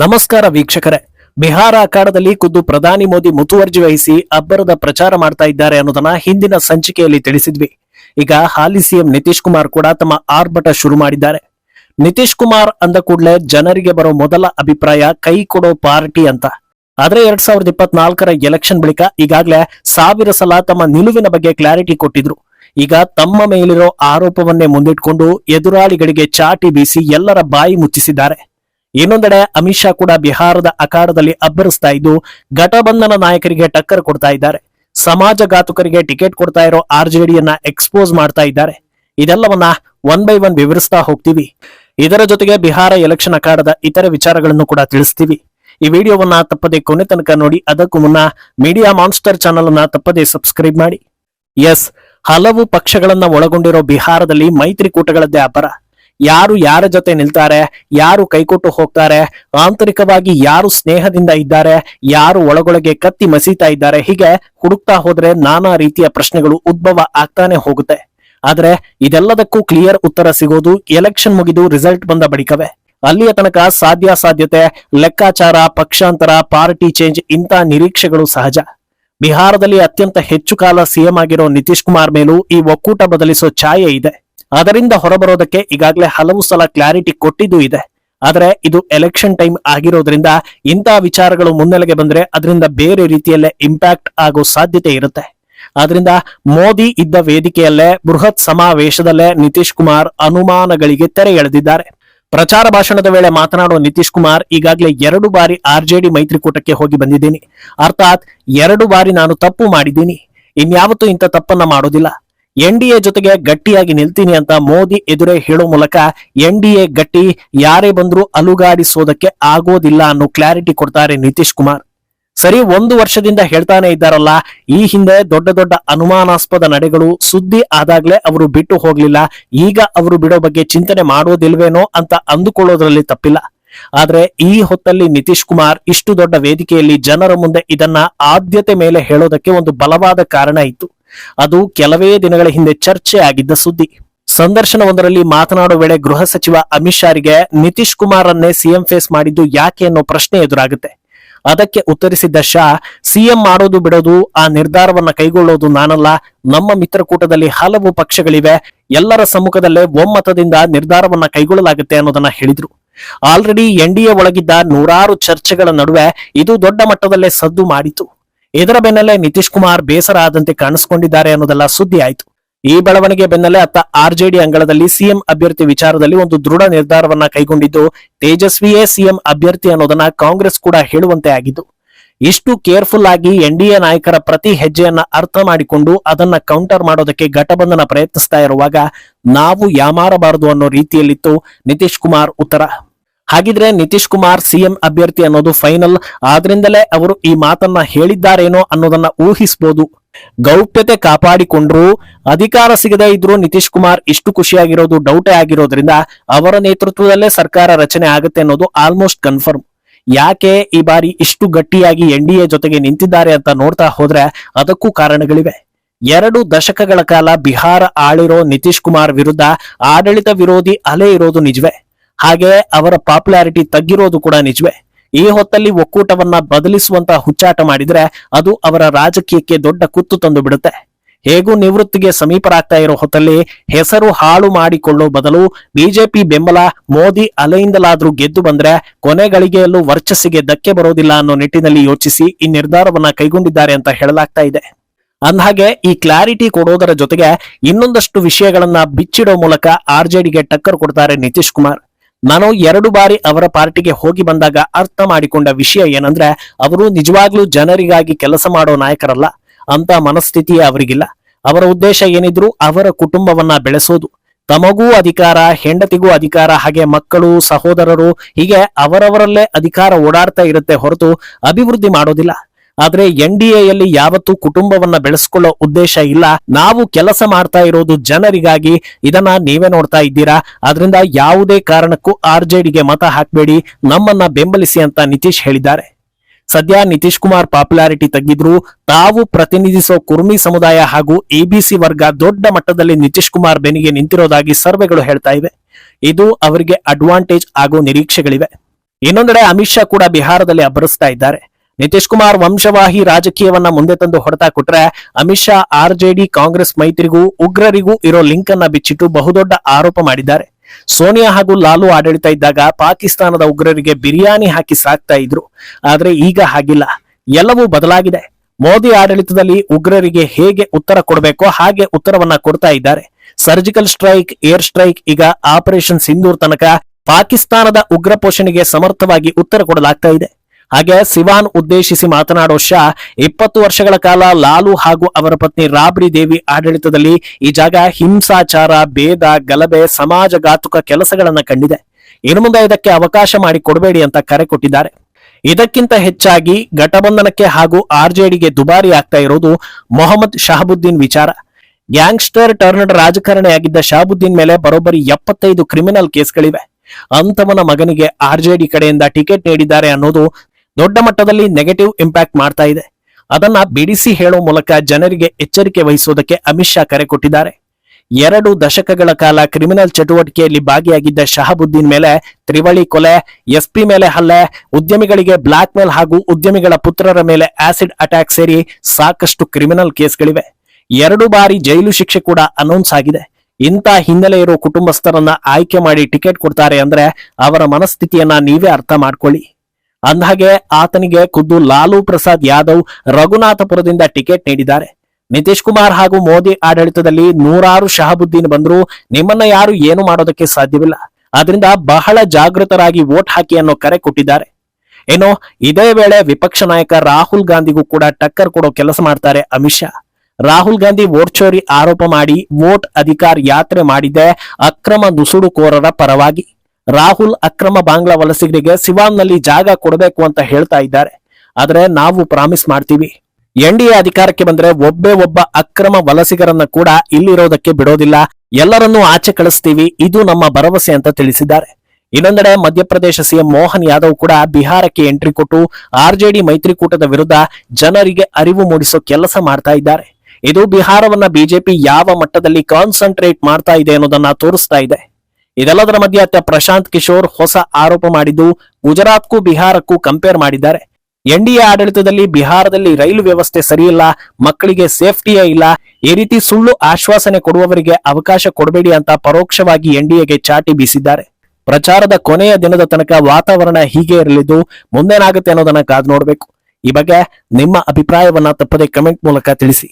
ನಮಸ್ಕಾರ ವೀಕ್ಷಕರೇ. ಬಿಹಾರ ಅಖಾಡದಲ್ಲಿ ಖುದ್ದು ಪ್ರಧಾನಿ ಮೋದಿ ಮುತುವರ್ಜಿ ವಹಿಸಿ ಅಬ್ಬರದ ಪ್ರಚಾರ ಮಾಡ್ತಾ ಇದ್ದಾರೆ ಅನ್ನೋದನ್ನ ಹಿಂದಿನ ಸಂಚಿಕೆಯಲ್ಲಿ ತಿಳಿಸಿದ್ವಿ. ಈಗ ಹಾಲಿ ಸಿಎಂ ನಿತೀಶ್ ಕುಮಾರ್ ಕೂಡ ತಮ್ಮ ಆರ್ಭಟ ಶುರು ಮಾಡಿದ್ದಾರೆ. ನಿತೀಶ್ ಕುಮಾರ್ ಅಂದ ಕೂಡಲೇ ಜನರಿಗೆ ಬರೋ ಮೊದಲ ಅಭಿಪ್ರಾಯ ಕೈ ಕೊಡೋ ಪಾರ್ಟಿ ಅಂತ. ಆದ್ರೆ ಎರಡ್ ಸಾವಿರದ ಇಪ್ಪತ್ನಾಲ್ಕರ ಎಲೆಕ್ಷನ್ ಬಳಿಕ ಈಗಾಗಲೇ ಸಾವಿರ ಸಲ ತಮ್ಮ ನಿಲುವಿನ ಬಗ್ಗೆ ಕ್ಲಾರಿಟಿ ಕೊಟ್ಟಿದ್ರು. ಈಗ ತಮ್ಮ ಮೇಲಿರೋ ಆರೋಪವನ್ನೇ ಮುಂದಿಟ್ಕೊಂಡು ಎದುರಾಳಿಗಳಿಗೆ ಚಾಟಿ ಬೀಸಿ ಎಲ್ಲರ ಬಾಯಿ ಮುಚ್ಚಿಸಿದ್ದಾರೆ. ಇನ್ನೊಂದೆಡೆ ಅಮಿತ್ ಶಾ ಕೂಡ ಬಿಹಾರದ ಅಖಾಡದಲ್ಲಿ ಅಬ್ಬರಿಸ್ತಾ ಇದ್ದು, ಘಟಬಂಧನ ನಾಯಕರಿಗೆ ಟಕ್ಕರ್ ಕೊಡ್ತಾ ಇದ್ದಾರೆ. ಸಮಾಜ ಘಾತುಕರಿಗೆ ಟಿಕೆಟ್ ಕೊಡ್ತಾ ಇರೋ ಆರ್ಜೆಡಿಯನ್ನ ಎಕ್ಸ್ಪೋಸ್ ಮಾಡ್ತಾ ಇದ್ದಾರೆ. ಇದೆಲ್ಲವನ್ನ ಒನ್ ಬೈ ಒನ್ ವಿವರಿಸ್ತಾ ಹೋಗ್ತೀವಿ. ಇದರ ಜೊತೆಗೆ ಬಿಹಾರ ಎಲೆಕ್ಷನ್ ಅಖಾಡದ ಇತರೆ ವಿಚಾರಗಳನ್ನು ಕೂಡ ತಿಳಿಸ್ತೀವಿ. ಈ ವಿಡಿಯೋವನ್ನ ತಪ್ಪದೆ ಕೊನೆ ತನಕ ನೋಡಿ, ಅದಕ್ಕೂ ಮುನ್ನ ಮೀಡಿಯಾ ಮಾನ್ಸ್ಟರ್ ಚಾನಲ್ ಅನ್ನ ತಪ್ಪದೆ ಸಬ್ಸ್ಕ್ರೈಬ್ ಮಾಡಿ. ಎಸ್, ಹಲವು ಪಕ್ಷಗಳನ್ನ ಒಳಗೊಂಡಿರೋ ಬಿಹಾರದಲ್ಲಿ ಮೈತ್ರಿಕೂಟಗಳದ್ದೇ ಅಬ್ಬರ. ಯಾರು ಯಾರ ಜೊತೆ ನಿಲ್ತಾರೆ, ಯಾರು ಕೈಕೊಟ್ಟು ಹೋಗ್ತಾರೆ, ಆಂತರಿಕವಾಗಿ ಯಾರು ಸ್ನೇಹದಿಂದ ಇದ್ದಾರೆ, ಯಾರು ಒಳಗೊಳಗೆ ಕತ್ತಿ ಮಸೀತಾ ಇದ್ದಾರೆ, ಹೀಗೆ ಹುಡುಕ್ತಾ ಹೋದ್ರೆ ನಾನಾ ರೀತಿಯ ಪ್ರಶ್ನೆಗಳು ಉದ್ಭವ ಆಗ್ತಾನೆ ಹೋಗುತ್ತೆ. ಆದ್ರೆ ಇದೆಲ್ಲದಕ್ಕೂ ಕ್ಲಿಯರ್ ಉತ್ತರ ಸಿಗೋದು ಎಲೆಕ್ಷನ್ ಮುಗಿದು ರಿಸಲ್ಟ್ ಬಂದ ಬಳಿಕವೇ. ಅಲ್ಲಿಯ ತನಕ ಸಾಧ್ಯ ಸಾಧ್ಯತೆ ಲೆಕ್ಕಾಚಾರ, ಪಕ್ಷಾಂತರ ಪಾರ್ಟಿ ಚೇಂಜ್ ಇಂಥ ನಿರೀಕ್ಷೆಗಳು ಸಹಜ. ಬಿಹಾರದಲ್ಲಿ ಅತ್ಯಂತ ಹೆಚ್ಚು ಕಾಲ ಸಿಎಂ ಆಗಿರೋ ನಿತೀಶ್ ಕುಮಾರ್ ಮೇಲೂ ಈ ಒಕ್ಕೂಟ ಬದಲಿಸೋ ಛಾಯೆ ಇದೆ. ಅದರಿಂದ ಹೊರಬರೋದಕ್ಕೆ ಈಗಾಗಲೇ ಹಲವು ಸಲ ಕ್ಲಾರಿಟಿ ಕೊಟ್ಟಿದ್ದು ಇದೆ. ಆದರೆ ಇದು ಎಲೆಕ್ಷನ್ ಟೈಮ್ ಆಗಿರೋದ್ರಿಂದ ಇಂತಹ ವಿಚಾರಗಳು ಮುನ್ನೆಲೆಗೆ ಬಂದ್ರೆ ಅದರಿಂದ ಬೇರೆ ರೀತಿಯಲ್ಲೇ ಇಂಪ್ಯಾಕ್ಟ್ ಆಗೋ ಸಾಧ್ಯತೆ ಇರುತ್ತೆ. ಆದ್ರಿಂದ ಮೋದಿ ಇದ್ದ ವೇದಿಕೆಯಲ್ಲೇ ಬೃಹತ್ ಸಮಾವೇಶದಲ್ಲೇ ನಿತೀಶ್ ಕುಮಾರ್ ಅನುಮಾನಗಳಿಗೆ ತೆರೆ ಎಳೆದಿದ್ದಾರೆ. ಪ್ರಚಾರ ಭಾಷಣದ ವೇಳೆ ಮಾತನಾಡುವ ನಿತೀಶ್ ಕುಮಾರ್, ಈಗಾಗಲೇ ಎರಡು ಬಾರಿ ಆರ್ಜೆಡಿ ಮೈತ್ರಿಕೂಟಕ್ಕೆ ಹೋಗಿ ಬಂದಿದ್ದೀನಿ. ಅರ್ಥಾತ್ ಎರಡು ಬಾರಿ ನಾನು ತಪ್ಪು ಮಾಡಿದ್ದೀನಿ. ಇನ್ಯಾವತ್ತೂ ಇಂಥ ತಪ್ಪನ್ನ ಮಾಡೋದಿಲ್ಲ. ಎನ್ ಡಿ ಎ ಜೊತೆಗೆ ಗಟ್ಟಿಯಾಗಿ ನಿಲ್ತೀನಿ ಅಂತ ಮೋದಿ ಎದುರೇ ಹೇಳೋ ಮೂಲಕ ಎನ್ ಡಿ ಎ ಗಟ್ಟಿ ಯಾರೇ ಬಂದ್ರೂ ಅಲುಗಾಡಿಸೋದಕ್ಕೆ ಆಗೋದಿಲ್ಲ ಅನ್ನೋ ಕ್ಲಾರಿಟಿ ಕೊಡ್ತಾರೆ ನಿತೀಶ್ ಕುಮಾರ್. ಸರಿ, ಒಂದು ವರ್ಷದಿಂದ ಹೇಳ್ತಾನೆ ಇದ್ದಾರಲ್ಲ, ಈ ಹಿಂದೆ ದೊಡ್ಡ ದೊಡ್ಡ ಅನುಮಾನಾಸ್ಪದ ನಡೆಗಳು ಸುದ್ದಿ ಆದಾಗ್ಲೇ ಅವರು ಬಿಟ್ಟು ಹೋಗ್ಲಿಲ್ಲ, ಈಗ ಅವರು ಬಿಡೋ ಬಗ್ಗೆ ಚಿಂತನೆ ಮಾಡೋದಿಲ್ವೇನೋ ಅಂತ ಅಂದುಕೊಳ್ಳೋದ್ರಲ್ಲಿ ತಪ್ಪಿಲ್ಲ. ಆದ್ರೆ ಈ ಹೊತ್ತಲ್ಲಿ ನಿತೀಶ್ ಕುಮಾರ್ ಇಷ್ಟು ದೊಡ್ಡ ವೇದಿಕೆಯಲ್ಲಿ ಜನರ ಮುಂದೆ ಇದನ್ನ ಆದ್ಯತೆ ಮೇಲೆ ಹೇಳೋದಕ್ಕೆ ಒಂದು ಬಲವಾದ ಕಾರಣ ಇತ್ತು. ಅದು ಕೆಲವೇ ದಿನಗಳ ಹಿಂದೆ ಚರ್ಚೆ ಆಗಿದ್ದ ಸುದ್ದಿ. ಸಂದರ್ಶನವೊಂದರಲ್ಲಿ ಮಾತನಾಡುವ ವೇಳೆ ಗೃಹ ಸಚಿವ ಅಮಿತ್ ಶಾರಿಗೆ ನಿತೀಶ್ ಕುಮಾರ್ ಅನ್ನೇ ಸಿಎಂ ಫೇಸ್ ಮಾಡಿದ್ದು ಯಾಕೆ ಅನ್ನೋ ಪ್ರಶ್ನೆ ಎದುರಾಗುತ್ತೆ. ಅದಕ್ಕೆ ಉತ್ತರಿಸಿದ್ದ ಶಾ, ಸಿಎಂ ಮಾಡೋದು ಬಿಡೋದು, ಆ ನಿರ್ಧಾರವನ್ನ ಕೈಗೊಳ್ಳೋದು ನಾನಲ್ಲ, ನಮ್ಮ ಮಿತ್ರಕೂಟದಲ್ಲಿ ಹಲವು ಪಕ್ಷಗಳಿವೆ, ಎಲ್ಲರ ಸಮ್ಮುಖದಲ್ಲೇ ಒಮ್ಮತದಿಂದ ನಿರ್ಧಾರವನ್ನ ಕೈಗೊಳ್ಳಲಾಗುತ್ತೆ ಅನ್ನೋದನ್ನ ಹೇಳಿದ್ರು. ಆಲ್ರೆಡಿ ಎನ್ ಡಿ ಒಳಗಿದ್ದ ನೂರಾರು ಚರ್ಚೆಗಳ ನಡುವೆ ಇದು ದೊಡ್ಡ ಮಟ್ಟದಲ್ಲೇ ಸದ್ದು ಮಾಡಿತು ಇದರ ಬೆನ್ನಲ್ಲೇ ನಿತೀಶ್ ಕುಮಾರ್ ಬೇಸರ ಆದಂತೆ ಕಾಣಿಸಿಕೊಂಡಿದ್ದಾರೆ ಅನ್ನೋದೆಲ್ಲ ಸುದ್ದಿ ಆಯಿತು. ಈ ಬೆಳವಣಿಗೆ ಬೆನ್ನಲ್ಲೇ ಅತ್ತ ಆರ್ಜೆಡಿ ಅಂಗಳದಲ್ಲಿ ಸಿಎಂ ಅಭ್ಯರ್ಥಿ ವಿಚಾರದಲ್ಲಿ ಒಂದು ದೃಢ ನಿರ್ಧಾರವನ್ನ ಕೈಗೊಂಡಿದ್ದು, ತೇಜಸ್ವಿಯೇ ಸಿಎಂ ಅಭ್ಯರ್ಥಿ ಅನ್ನೋದನ್ನ ಕಾಂಗ್ರೆಸ್ ಕೂಡ ಹೇಳುವಂತೆ ಆಗಿದ್ದು. ಇಷ್ಟು ಕೇರ್ಫುಲ್ ಆಗಿ ಎನ್ಡಿಎ ನಾಯಕರ ಪ್ರತಿ ಹೆಜ್ಜೆಯನ್ನ ಅರ್ಥ ಮಾಡಿಕೊಂಡು ಅದನ್ನ ಕೌಂಟರ್ ಮಾಡೋದಕ್ಕೆ ಘಟಬಂಧನ ಪ್ರಯತ್ನಿಸ್ತಾ ಇರುವಾಗ ನಾವು ಯಾಮಾರಬಾರದು ಅನ್ನೋ ರೀತಿಯಲ್ಲಿತ್ತು ನಿತೀಶ್ ಕುಮಾರ್ ಉತ್ತರ. ಹಾಗಿದ್ರೆ ನಿತೀಶ್ ಕುಮಾರ್ ಸಿಎಂ ಅಭ್ಯರ್ಥಿ ಅನ್ನೋದು ಫೈನಲ್ ಆದ್ರಿಂದಲೇ ಅವರು ಈ ಮಾತನ್ನ ಹೇಳಿದ್ದಾರೇನೋ ಅನ್ನೋದನ್ನ ಊಹಿಸಬಹುದು ಗೌಪ್ಯತೆ ಕಾಪಾಡಿಕೊಂಡ್ರು, ಅಧಿಕಾರ ಸಿಗದೇ ಇದ್ರು ನಿತೀಶ್ ಕುಮಾರ್ ಇಷ್ಟು ಖುಷಿಯಾಗಿರೋದು, ಡೌಟೇ ಆಗಿರೋದ್ರಿಂದ ಅವರ ನೇತೃತ್ವದಲ್ಲೇ ಸರ್ಕಾರ ರಚನೆ ಆಗುತ್ತೆ ಅನ್ನೋದು ಆಲ್ಮೋಸ್ಟ್ ಕನ್ಫರ್ಮ್ ಯಾಕೆ ಈ ಬಾರಿ ಇಷ್ಟು ಗಟ್ಟಿಯಾಗಿ ಎನ್ ಡಿ ಎ ಜೊತೆಗೆ ನಿಂತಿದ್ದಾರೆ ಅಂತ ನೋಡ್ತಾ ಹೋದ್ರೆ ಅದಕ್ಕೂ ಕಾರಣಗಳಿವೆ. ಎರಡು ದಶಕಗಳ ಕಾಲ ಬಿಹಾರ ಆಳಿರೋ ನಿತೀಶ್ ಕುಮಾರ್ ವಿರುದ್ಧ ಆಡಳಿತ ವಿರೋಧಿ ಅಲೆ ಇರೋದು ನಿಜವೇ. ಹಾಗೆ ಅವರ ಪಾಪ್ಯುಲಾರಿಟಿ ತಗ್ಗಿರೋದು ಕೂಡ ನಿಜವೇ. ಈ ಹೊತ್ತಲ್ಲಿ ಒಕ್ಕೂಟವನ್ನ ಬದಲಿಸುವಂತ ಹುಚ್ಚಾಟ ಮಾಡಿದ್ರೆ ಅದು ಅವರ ರಾಜಕೀಯಕ್ಕೆ ದೊಡ್ಡ ಕುತ್ತು ತಂದು ಬಿಡುತ್ತೆ. ಹೇಗೂ ನಿವೃತ್ತಿಗೆ ಸಮೀಪರಾಗ್ತಾ ಇರೋ ಹೊತ್ತಲ್ಲಿ ಹೆಸರು ಹಾಳು ಮಾಡಿಕೊಳ್ಳೋ ಬದಲು ಬಿಜೆಪಿ ಬೆಂಬಲ ಮೋದಿ ಅಲೆಯಿಂದಲಾದ್ರೂ ಗೆದ್ದು ಬಂದ್ರೆ ಕೊನೆಗಳಿಗೆಯಲ್ಲೂ ವರ್ಚಸ್ಸಿಗೆ ಧಕ್ಕೆ ಬರೋದಿಲ್ಲ ಅನ್ನೋ ನಿಟ್ಟಿನಲ್ಲಿ ಯೋಚಿಸಿ ಈ ನಿರ್ಧಾರವನ್ನ ಕೈಗೊಂಡಿದ್ದಾರೆ ಅಂತ ಹೇಳಲಾಗ್ತಾ ಇದೆ. ಅಂದಹಾಗೆ ಈ ಕ್ಲಾರಿಟಿ ಕೊಡೋದರ ಜೊತೆಗೆ ಇನ್ನೊಂದಷ್ಟು ವಿಷಯಗಳನ್ನ ಬಿಚ್ಚಿಡೋ ಮೂಲಕ ಆರ್ಜೆಡಿಗೆ ಟಕ್ಕರ್ ಕೊಡ್ತಾರೆ ನಿತೀಶ್ ಕುಮಾರ್. ನಾನು ಎರಡು ಬಾರಿ ಅವರ ಪಾರ್ಟಿಗೆ ಹೋಗಿ ಬಂದಾಗ ಅರ್ಥ ಮಾಡಿಕೊಂಡ ವಿಷಯ ಏನಂದ್ರೆ, ಅವರು ನಿಜವಾಗ್ಲೂ ಜನರಿಗಾಗಿ ಕೆಲಸ ಮಾಡೋ ನಾಯಕರಲ್ಲ, ಅಂತ ಮನಸ್ಥಿತಿಯೇ ಅವರಿಗಿಲ್ಲ. ಅವರ ಉದ್ದೇಶ ಏನಿದ್ರು ಅವರ ಕುಟುಂಬವನ್ನ ಬೆಳೆಸೋದು. ತಮಗೂ ಅಧಿಕಾರ, ಹೆಂಡತಿಗೂ ಅಧಿಕಾರ, ಹಾಗೆ ಮಕ್ಕಳು, ಸಹೋದರರು, ಹೀಗೆ ಅವರವರಲ್ಲೇ ಅಧಿಕಾರ ಓಡಾಡ್ತಾ ಇರುತ್ತೆ ಹೊರತು ಅಭಿವೃದ್ಧಿ ಮಾಡೋದಿಲ್ಲ. ಆದ್ರೆ ಎನ್ ಡಿ ಎಯಲ್ಲಿ ಯಾವತ್ತೂ ಕುಟುಂಬವನ್ನ ಬೆಳೆಸ್ಕೊಳ್ಳೋ ಉದ್ದೇಶ ಇಲ್ಲ. ನಾವು ಕೆಲಸ ಮಾಡ್ತಾ ಇರೋದು ಜನರಿಗಾಗಿ. ಇದನ್ನ ನೀವೇ ನೋಡ್ತಾ ಇದ್ದೀರಾ? ಅದರಿಂದ ಯಾವುದೇ ಕಾರಣಕ್ಕೂ ಆರ್ಜೆಡಿಗೆ ಮತ ಹಾಕಬೇಡಿ. ನಮ್ಮನ್ನ ಬೆಂಬಲಿಸಿ ಅಂತ ನಿತೀಶ್ ಹೇಳಿದ್ದಾರೆ. ಸದ್ಯ ನಿತೀಶ್ ಕುಮಾರ್ ಪಾಪ್ಯುಲಾರಿಟಿ ತಗ್ಗಿದ್ರು ತಾವು ಪ್ರತಿನಿಧಿಸೋ ಕುರ್ಮಿ ಸಮುದಾಯ ಹಾಗೂ ಎಬಿಸಿ ವರ್ಗ ದೊಡ್ಡ ಮಟ್ಟದಲ್ಲಿ ನಿತೀಶ್ ಕುಮಾರ್ ಬೆನಿಗೆ ನಿಂತಿರೋದಾಗಿ ಸರ್ವೆಗಳು ಹೇಳ್ತಾ ಇವೆ. ಇದು ಅವರಿಗೆ ಅಡ್ವಾಂಟೇಜ್ ಆಗೋ ನಿರೀಕ್ಷೆಗಳಿವೆ. ಇನ್ನೊಂದೆಡೆ ಅಮಿತ್ ಶಾ ಕೂಡ ಬಿಹಾರದಲ್ಲಿ ಅಬ್ಬರಿಸ್ತಾ ಇದ್ದಾರೆ. ನಿತೀಶ್ ಕುಮಾರ್ ವಂಶವಾಹಿ ರಾಜಕೀಯವನ್ನ ಮುಂದೆ ತಂದು ಹೊಡೆತ ಕೊಟ್ರೆ ಅಮಿತ್ ಶಾ ಆರ್ಜೆಡಿ ಕಾಂಗ್ರೆಸ್ ಮೈತ್ರಿಗೂ, ಉಗ್ರರಿಗೂ ಇರೋ ಲಿಂಕ್ ಅನ್ನ ಬಿಚ್ಚಿಟ್ಟು ಬಹುದೊಡ್ಡ ಆರೋಪ ಮಾಡಿದ್ದಾರೆ. ಸೋನಿಯಾ ಹಾಗೂ ಲಾಲು ಆಡಳಿತ ಇದ್ದಾಗ ಪಾಕಿಸ್ತಾನದ ಉಗ್ರರಿಗೆ ಬಿರಿಯಾನಿ ಹಾಕಿ ಸಾಕ್ತಾ ಇದ್ರು. ಆದ್ರೆ ಈಗ ಹಾಗಿಲ್ಲ. ಎಲ್ಲವೂ ಬದಲಾಗಿದೆ. ಮೋದಿ ಆಡಳಿತದಲ್ಲಿ ಉಗ್ರರಿಗೆ ಹೇಗೆ ಉತ್ತರ ಕೊಡಬೇಕೋ ಹಾಗೆ ಉತ್ತರವನ್ನ ಕೊಡ್ತಾ ಇದ್ದಾರೆ. ಸರ್ಜಿಕಲ್ ಸ್ಟ್ರೈಕ್, ಏರ್ ಸ್ಟ್ರೈಕ್ ಈಗ ಆಪರೇಷನ್ ಸಿಂಧೂರ್ ತನಕ ಪಾಕಿಸ್ತಾನದ ಉಗ್ರ ಪೋಷಣೆಗೆ ಸಮರ್ಥವಾಗಿ ಉತ್ತರ ಕೊಡಲಾಗ್ತಾ ಇದೆ. ಹಾಗೆ ಸಿವಾನ್ ಉದ್ದೇಶಿಸಿ ಮಾತನಾಡೋ ಶಾ ಇಪ್ಪತ್ತು ವರ್ಷಗಳ ಕಾಲ ಲಾಲು ಹಾಗೂ ಅವರ ಪತ್ನಿ ರಾಬ್ರಿ ದೇವಿ ಆಡಳಿತದಲ್ಲಿ ಈ ಜಾಗ ಹಿಂಸಾಚಾರ ಭೇದ ಗಲಭೆ, ಸಮಾಜಘಾತುಕ ಕೆಲಸಗಳನ್ನ ಕಂಡಿದೆ. ಇನ್ನು ಮುಂದೆ ಇದಕ್ಕೆ ಅವಕಾಶ ಮಾಡಿ ಕೊಡಬೇಡಿ ಅಂತ ಕರೆ ಕೊಟ್ಟಿದ್ದಾರೆ. ಇದಕ್ಕಿಂತ ಹೆಚ್ಚಾಗಿ ಘಟಬಂಧನಕ್ಕೆ ಹಾಗೂ ಆರ್ಜೆಡಿಗೆ ದುಬಾರಿ ಆಗ್ತಾ ಇರೋದು ಮೊಹಮ್ಮದ್ ಶಹಬುದ್ದೀನ್ ವಿಚಾರ. ಗ್ಯಾಂಗ್ಸ್ಟರ್ ಟರ್ನಡ್ ರಾಜಕಾರಣಿಯಾಗಿದ್ದ ಶಹಬುದ್ದೀನ್ ಮೇಲೆ ಬರೋಬ್ಬರಿ ಎಪ್ಪತ್ತೈದು ಕ್ರಿಮಿನಲ್ ಕೇಸ್ಗಳಿವೆ. ಅಂತವನ ಮಗನಿಗೆ ಆರ್ಜೆಡಿ ಕಡೆಯಿಂದ ಟಿಕೆಟ್ ನೀಡಿದ್ದಾರೆ ಅನ್ನೋದು ದೊಡ್ಡ ಮಟ್ಟದಲ್ಲಿ ನೆಗೆಟಿವ್ ಇಂಪ್ಯಾಕ್ಟ್ ಮಾಡ್ತಾ ಇದೆ. ಅದನ್ನ ಬಿಡಿಸಿ ಹೇಳೋ ಮೂಲಕ ಜನರಿಗೆ ಎಚ್ಚರಿಕೆ ವಹಿಸುವುದಕ್ಕೆ ಅಮಿತ್ ಶಾ ಕರೆ ಕೊಟ್ಟಿದ್ದಾರೆ. ಎರಡು ದಶಕಗಳ ಕಾಲ ಕ್ರಿಮಿನಲ್ ಚಟುವಟಿಕೆಯಲ್ಲಿ ಭಾಗಿಯಾಗಿದ್ದ ಶಹಾಬುದ್ದೀನ್ ಮೇಲೆ ತ್ರಿವಳಿ ಕೊಲೆ ಎಸ್ಪಿ ಮೇಲೆ ಹಲ್ಲೆ, ಉದ್ಯಮಿಗಳಿಗೆ ಬ್ಲಾಕ್ ಮೇಲ್ ಹಾಗೂ ಉದ್ಯಮಿಗಳ ಪುತ್ರರ ಮೇಲೆ ಆಸಿಡ್ ಅಟ್ಯಾಕ್ ಸೇರಿ ಸಾಕಷ್ಟು ಕ್ರಿಮಿನಲ್ ಕೇಸ್ಗಳಿವೆ. ಎರಡು ಬಾರಿ ಜೈಲು ಶಿಕ್ಷೆ ಕೂಡ ಅನೌನ್ಸ್ ಆಗಿದೆ. ಇಂಥ ಹಿನ್ನೆಲೆ ಇರೋ ಕುಟುಂಬಸ್ಥರನ್ನ ಆಯ್ಕೆ ಮಾಡಿ ಟಿಕೆಟ್ ಕೊಡ್ತಾರೆ ಅಂದ್ರೆ ಅವರ ಮನಸ್ಥಿತಿಯನ್ನ ನೀವೇ ಅರ್ಥ ಮಾಡ್ಕೊಳ್ಳಿ. ಅಂದಹಾಗೆ ಆತನಿಗೆ ಖುದ್ದು ಲಾಲು ಪ್ರಸಾದ್ ಯಾದವ್ ರಘುನಾಥಪುರದಿಂದ ಟಿಕೆಟ್ ನೀಡಿದ್ದಾರೆ. ನಿತೀಶ್ ಕುಮಾರ್ ಹಾಗೂ ಮೋದಿ ಆಡಳಿತದಲ್ಲಿ ನೂರಾರು ಶಹಬುದ್ದೀನ್ ಬಂದ್ರು ನಿಮ್ಮನ್ನ ಯಾರು ಏನು ಮಾಡೋದಕ್ಕೆ ಸಾಧ್ಯವಿಲ್ಲ. ಆದ್ರಿಂದ ಬಹಳ ಜಾಗೃತರಾಗಿ ವೋಟ್ ಹಾಕಿ ಅನ್ನೋ ಕರೆ ಕೊಟ್ಟಿದ್ದಾರೆ. ಏನೋ ಇದೇ ವೇಳೆ ವಿಪಕ್ಷ ನಾಯಕ ರಾಹುಲ್ ಗಾಂಧಿಗೂ ಕೂಡ ಟಕ್ಕರ್ ಕೊಡೋ ಕೆಲಸ ಮಾಡ್ತಾರೆ ಅಮಿತ್ ಶಾ. ರಾಹುಲ್ ಗಾಂಧಿ ವೋಟ್ ಚೋರಿ ಆರೋಪ ಮಾಡಿ ವೋಟ್ ಅಧಿಕಾರ್ ಯಾತ್ರೆ ಮಾಡಿದ್ದೆ ಅಕ್ರಮ ನುಸುಡುಕೋರರ ಪರವಾಗಿ. ರಾಹುಲ್ ಅಕ್ರಮ ಬಾಂಗ್ಲಾ ವಲಸಿಗರಿಗೆ ಸಿವಾನ್ನಲ್ಲಿ ಜಾಗ ಕೊಡಬೇಕು ಅಂತ ಹೇಳ್ತಾ ಇದ್ದಾರೆ. ಆದರೆ ನಾವು ಪ್ರಾಮಿಸ್ ಮಾಡ್ತೀವಿ. ಎನ್ ಡಿ ಅಧಿಕಾರಕ್ಕೆ ಬಂದ್ರೆ ಒಬ್ಬೇ ಒಬ್ಬ ಅಕ್ರಮ ವಲಸಿಗರನ್ನ ಕೂಡ ಇಲ್ಲಿರೋದಕ್ಕೆ ಬಿಡೋದಿಲ್ಲ. ಎಲ್ಲರನ್ನೂ ಆಚೆ ಕಳಿಸ್ತೀವಿ. ಇದು ನಮ್ಮ ಭರವಸೆ ಅಂತ ತಿಳಿಸಿದ್ದಾರೆ. ಇನ್ನೊಂದೆಡೆ ಮಧ್ಯಪ್ರದೇಶ ಸಿಎಂ ಮೋಹನ್ ಯಾದವ್ ಕೂಡ ಬಿಹಾರಕ್ಕೆ ಎಂಟ್ರಿ ಕೊಟ್ಟು ಆರ್ಜೆಡಿ ಮೈತ್ರಿಕೂಟದ ವಿರುದ್ಧ ಜನರಿಗೆ ಅರಿವು ಮೂಡಿಸೋ ಕೆಲಸ ಮಾಡ್ತಾ ಇದ್ದಾರೆ. ಇದು ಬಿಹಾರವನ್ನ ಬಿಜೆಪಿ ಯಾವ ಮಟ್ಟದಲ್ಲಿ ಕಾನ್ಸಂಟ್ರೇಟ್ ಮಾಡ್ತಾ ಇದೆ ಅನ್ನೋದನ್ನ ತೋರಿಸ್ತಾ ಇದೆ. ಇದೆಲ್ಲದರ ಮಧ್ಯೆ ಅತ್ತ ಪ್ರಶಾಂತ್ ಕಿಶೋರ್ ಹೊಸ ಆರೋಪ ಮಾಡಿದ್ದು ಗುಜರಾತ್ಗೂ ಬಿಹಾರಕ್ಕೂ ಕಂಪೇರ್ ಮಾಡಿದ್ದಾರೆ. ಎನ್ಡಿಎ ಆಡಳಿತದಲ್ಲಿ ಬಿಹಾರದಲ್ಲಿ ರೈಲು ವ್ಯವಸ್ಥೆ ಸರಿಯಿಲ್ಲ, ಮಕ್ಕಳಿಗೆ ಸೇಫ್ಟಿಯೇ ಇಲ್ಲ, ಈ ರೀತಿ ಸುಳ್ಳು ಆಶ್ವಾಸನೆ ಕೊಡುವವರಿಗೆ ಅವಕಾಶ ಕೊಡಬೇಡಿ ಅಂತ ಪರೋಕ್ಷವಾಗಿ ಎನ್ಡಿಎಗೆ ಚಾಟಿ ಬೀಸಿದ್ದಾರೆ. ಪ್ರಚಾರದ ಕೊನೆಯ ದಿನದ ತನಕ ವಾತಾವರಣ ಹೀಗೆ ಇರಲಿದ್ದು ಮುಂದೇನಾಗುತ್ತೆ ಅನ್ನೋದನ್ನ ಕಾದು ನೋಡಬೇಕು. ಈ ಬಗ್ಗೆ ನಿಮ್ಮ ಅಭಿಪ್ರಾಯವನ್ನ ತಪ್ಪದೆ ಕಮೆಂಟ್ ಮೂಲಕ ತಿಳಿಸಿ.